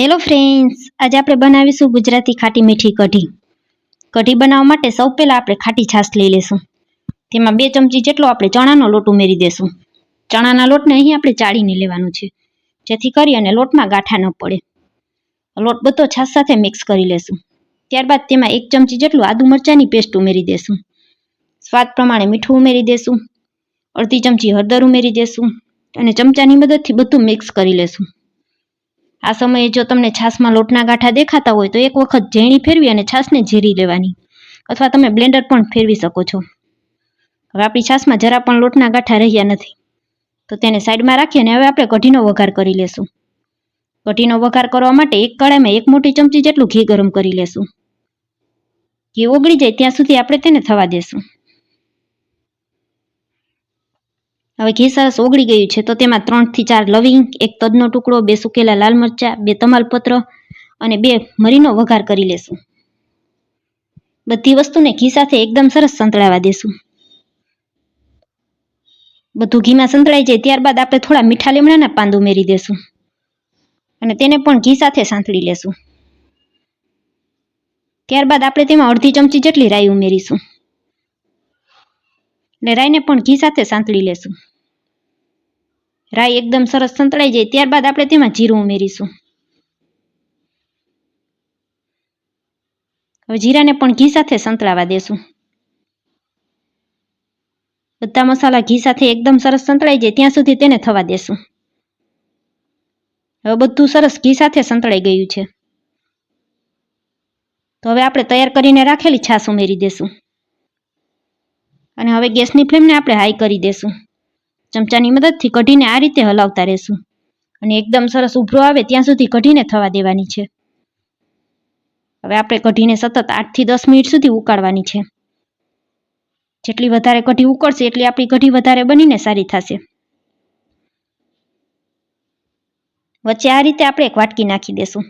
Hello friends આજે આપણે બનાવીશું ગુજરાતી ખાટી મીઠી કઢી. કઢી બનાવવા માટે સૌ પહેલાં આપણે ખાટી છાશ લઈ લેશું. તેમાં બે ચમચી જેટલો આપણે ચણાનો લોટ ઉમેરી દેશું. ચણાના લોટને અહીં આપણે ચાળીને લેવાનું છે, જેથી કરી અને લોટમાં ગાંઠા ન પડે. લોટ બધો છાશ સાથે મિક્સ કરી લેશું. ત્યારબાદ તેમાં એક ચમચી જેટલું આદુ મરચાંની પેસ્ટ ઉમેરી દેશું. સ્વાદ પ્રમાણે મીઠું ઉમેરી દેશું. અડધી ચમચી હળદર ઉમેરી દેશું અને ચમચાની મદદથી બધું મિક્સ કરી લેશું. આ સમયે જો તમને છાશમાં લોટના ગાંઠા દેખાતા હોય તો એક વખત ઝીણી ફેરવી અને છાશને ઝીરી લેવાની. અથવા તમે બ્લેન્ડર પણ ફેરવી શકો છો. હવે આપણી છાશમાં જરા પણ લોટના ગાંઠા રહ્યા નથી. તો તેને સાઈડમાં રાખી અને હવે આપણે કઢીનો વઘાર કરી લેશું. કઢીનો વઘાર કરવા માટે એક કળાઈમાં એક મોટી ચમચી જેટલું ઘી ગરમ કરી લેશું. ઘી ઓગળી જાય ત્યાં સુધી આપણે તેને થવા દેશું. હવે ઘી સરસ ઓગળી ગયું છે, તો તેમાં ત્રણથી ચાર લવિંગ, એક તદનો ટુકડો, બે સુકેલા લાલ મરચાં, બે તમાલપત્ર અને બે મરીનો વઘાર કરી લેશું. બધી વસ્તુને ઘી સાથે એકદમ સરસ સંતળાવા દેશું. બધું ઘીમાં સંતળાઈ જાય ત્યારબાદ આપણે થોડા મીઠા લીમડાના પાંદ ઉમેરી દેશું અને તેને પણ ઘી સાથે સાંતળી લેશું. ત્યારબાદ આપણે તેમાં અડધી ચમચી જેટલી રાઈ ઉમેરીશું. અને રાઈને પણ ઘી સાથે સાંતળી લેશું. રાઈ એકદમ સરસ સંતળાઈ જાય. ત્યારબાદ આપણે તેમાં જીરું ઉમેરીશું. હવે જીરાને પણ ઘી સાથે સંતળાવા દેશું. બધા મસાલા ઘી સાથે એકદમ સરસ સંતળાઈ જાય. ત્યાં સુધી તેને થવા દેશું. હવે બધું સરસ ઘી સાથે સંતળાઈ ગયું છે. તો હવે આપણે તૈયાર કરીને રાખેલી છાશ ઉમેરી દેશું. અને હવે ગેસની ફ્લેમને આપણે હાઈ કરી દેશું. ચમચાની મદદથી કઢીને આ રીતે હલાવતા રહેશું. અને એકદમ સરસ ઉભરો આવે ત્યાં સુધી કઢીને થવા દેવાની છે. હવે આપણે કઢીને સતત આઠથી દસ મિનિટ સુધી ઉકાળવાની છે. જેટલી વધારે કઢી ઉકળશે એટલી આપણી કઢી વધારે બનીને સારી થશે. વચ્ચે આ રીતે આપણે એક વાટકી નાખી દેશું.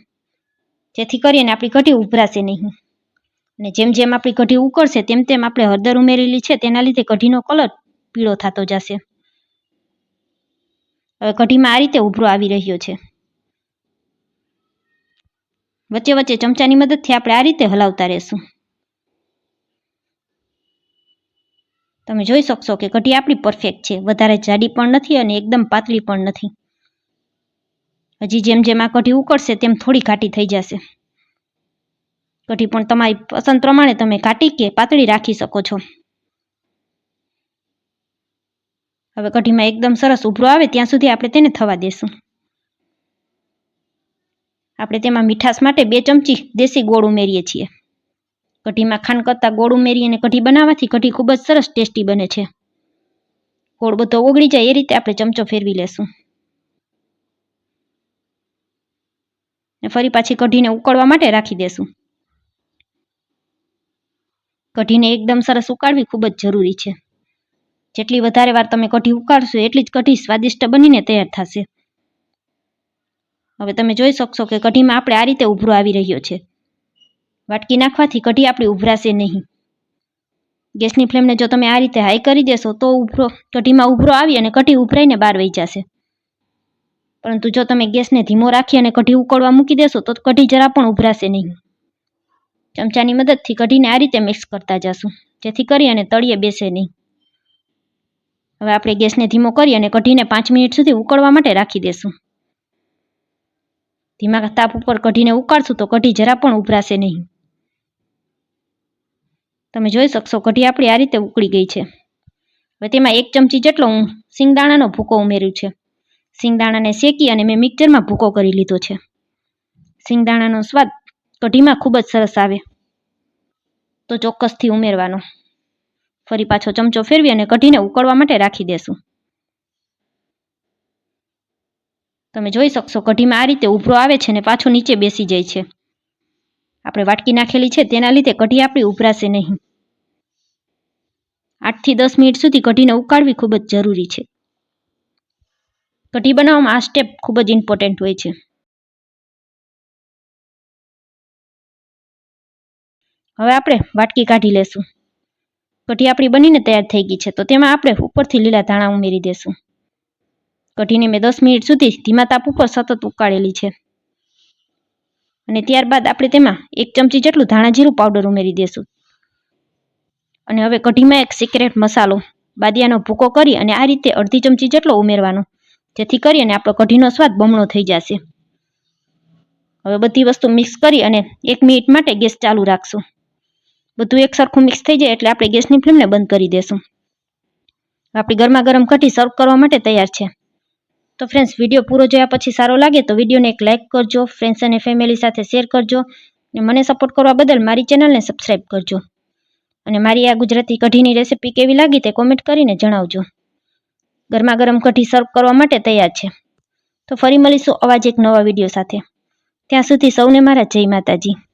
જેથી કરીને આપણી કઢી ઉભરાશે નહીં. અને જેમ જેમ આપણી કઢી ઉકળશે તેમ તેમ આપણે હળદર ઉમેરેલી છે તેના લીધે કઢીનો કલર પીળો થતો જશે. કઢીમાં આ રીતે ઉભરો આવી રહ્યો છે. વચ્ચે વચ્ચે ચમચાની મદદથી આપણે આ રીતે હલાવતા રહેશું. તમે જોઈ શકશો કે કઢી આપણી પરફેક્ટ છે. વધારે જાડી પણ નથી અને એકદમ પાતળી પણ નથી. હજી જેમ જેમ આ કઢી ઉકળશે તેમ થોડી ઘાટી થઈ જશે. કઢી પણ તમારી પસંદ પ્રમાણે તમે ઘાટી કે પાતળી રાખી શકો છો. હવે કઢીમાં એકદમ સરસ ઉભરો આવે, ત્યાં સુધી આપણે તેને થવા દેશું. આપણે તેમાં મીઠાશ માટે બે ચમચી દેશી ગોળ ઉમેરીએ છીએ. કઢીમાં ખાંડ કરતાં ગોળ ઉમેરી અને કઢી બનાવવાથી કઢી ખૂબ જ સરસ ટેસ્ટી બને છે. ગોળ બધો ઓગળી જાય એ રીતે આપણે ચમચો ફેરવી લેશું. ને ફરી પાછી કઢીને ઉકળવા માટે રાખી દેશું. કઢીને એકદમ સરસ ઉકાળવી ખૂબ જ જરૂરી છે. જેટલી વધારે વાર તમે કઢી ઉકાળશો એટલી જ કઢી સ્વાદિષ્ટ બનીને તૈયાર થશે. હવે તમે જોઈ શકશો કે કઢીમાં આપણે આ રીતે ઉભરો આવી રહ્યો છે. વાટકી નાખવાથી કઢી આપણી ઉભરાશે નહીં. ગેસની ફ્લેમને જો તમે આ રીતે હાઈ કરી દેશો તો ઉભરો, કઢીમાં ઉભરો આવી અને કઢી ઉભરાઈને બહાર વહી જશે. પરંતુ જો તમે ગેસને ધીમો રાખી અને કઢી ઉકળવા મૂકી દેશો તો કઢી જરા પણ ઉભરાશે નહીં. ચમચાની મદદથી કઢીને આ રીતે મિક્સ કરતા જશું, જેથી કરી અને તળિયે બેસે નહીં. હવે આપણે ગેસને ધીમો કરી અને કઢીને પાંચ મિનિટ સુધી ઉકળવા માટે રાખી દેશું. ધીમા તાપ ઉપર કઢીને ઉકાળશું તો કઢી જરા પણ ઉભરાશે નહીં. તમે જોઈ શકશો કઢી આપણી આ રીતે ઉકળી ગઈ છે. હવે તેમાં એક ચમચી જેટલો હું સિંગદાણાનો ભૂકો ઉમેર્યું છે. સિંગદાણાને શેકી અને મેં મિક્સરમાં ભૂકો કરી લીધો છે. સિંગદાણાનો સ્વાદ કઢીમાં ખૂબ જ સરસ આવે. તો ચોક્કસથી ઉમેરવાનો. ફરી પાછો ચમચો ફેરવી અને કઢીને ઉકળવા માટે રાખી દેશું. તમે જોઈ શકશો, કઢીમાં આ રીતે ઉભરો આવે છે ને પાછો નીચે બેસી જાય છે. આપણે વાટકી નાખેલી છે તેના લીધે કઢી આપણી ઉભરાશે નહીં. આઠથી દસ મિનિટ સુધી કઢીને ઉકાળવી ખૂબ જ જરૂરી છે. કઢી બનાવવામાં આ સ્ટેપ ખૂબ જ ઇમ્પોર્ટન્ટ હોય છે. હવે આપણે વાટકી કાઢી લેશું. કઢી આપણી બનીને તૈયાર થઈ ગઈ છે. તો તેમાં આપણે ઉપરથી લીલા ધાણા ઉમેરી દેશું. કઢીને મેં દસ મિનિટ સુધી ધીમા તાપ ઉપર સતત ઉકાળેલી છે. અને ત્યારબાદ આપણે તેમાં એક ચમચી જેટલું ધાણા જીરું પાવડર ઉમેરી દેશું. અને હવે કઢીમાં એક સિક્રેટ મસાલો બાદિયાનો ભૂકો કરી અને આ રીતે અડધી ચમચી જેટલો ઉમેરવાનો. જેથી કરી અને આપણો કઢીનો સ્વાદ બમણો થઈ જશે. હવે બધી વસ્તુ મિક્સ કરી અને એક મિનિટ માટે ગેસ ચાલુ રાખશું. બધું એક સરખું મિક્સ થઈ જાય એટલે આપણે ગેસની ફ્લેમને બંધ કરી દેશું. આપણી ગરમા ગરમ કઢી સર્વ કરવા માટે તૈયાર છે. તો ફ્રેન્ડ્સ વીડિયો પૂરો જોયા પછી સારો લાગે તો વિડીયોને એક લાઇક કરજો ફ્રેન્ડ્સ અને ફેમિલી સાથે શેર કરજો અને મને સપોર્ટ કરવા બદલ મારી ચેનલને સબસ્ક્રાઈબ કરજો. અને મારી આ ગુજરાતી કઢીની રેસીપી કેવી લાગી તે કોમેન્ટ કરીને જણાવજો. ગરમા ગરમ કઢી સર્વ કરવા માટે તૈયાર છે. તો ફરી મળીશું અવાજ એક નવા વીડિયો સાથે. ત્યાં સુધી સૌને મારા જય માતાજી.